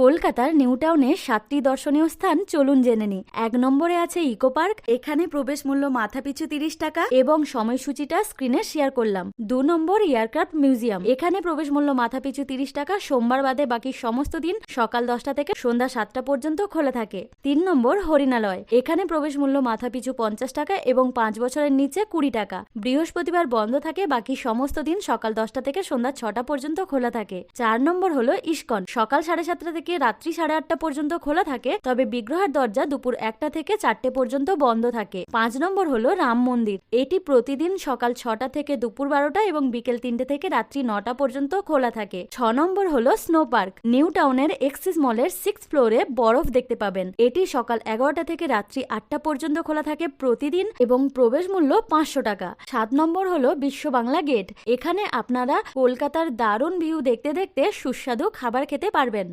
কলকাতার নিউ টাউনে সাতটি দর্শনীয় স্থান চলুন জেনে নি এক নম্বরে আছে ইকো পার্ক, এখানে প্রবেশ মূল্য মাথাপিছু তিরিশ টাকা এবং সময়সূচিটা স্ক্রিনে শেয়ার করলাম। দু নম্বর এয়ারক্রাফট মিউজিয়াম, এখানে প্রবেশ মূল্য মাথাপিছু তিরিশ টাকা, সোমবার বাদে বাকি সমস্ত দিন সকাল দশটা থেকে সন্ধ্যা সাতটা পর্যন্ত খোলা থাকে। তিন নম্বর হরিণালয়, এখানে প্রবেশ মূল্য মাথাপিছু পঞ্চাশ টাকা এবং পাঁচ বছরের নিচে কুড়ি টাকা। বৃহস্পতিবার বন্ধ থাকে, বাকি সমস্ত দিন সকাল দশটা থেকে সন্ধ্যা ছটা পর্যন্ত খোলা থাকে। চার নম্বর হলো ইস্কন, সকাল সাড়ে সাতটা থেকে রাত্রি সাড়ে আটটা পর্যন্ত খোলা থাকে, তবে বিগ্রহের দরজা দুপুর একটা থেকে চারটে পর্যন্ত বন্ধ থাকে। পাঁচ নম্বর হলো রাম মন্দির। এটি প্রতিদিন সকাল ছটা থেকে দুপুর বারোটা এবং বিকেল তিনটে থেকে রাত্রি নটা পর্যন্ত খোলা থাকে। ছ নম্বর হলো স্নো পার্ক। নিউ টাউনের এক্সিস মলের সিক্স ফ্লোরে বরফ দেখতে পাবেন। এটি সকাল এগারোটা থেকে রাত্রি আটটা পর্যন্ত খোলা থাকে প্রতিদিন এবং প্রবেশ মূল্য পাঁচশো টাকা। সাত নম্বর হলো বিশ্ব বাংলা গেট। এখানে আপনারা কলকাতার দারুণ ভিউ দেখতে দেখতে সুস্বাদু খাবার খেতে পারবেন।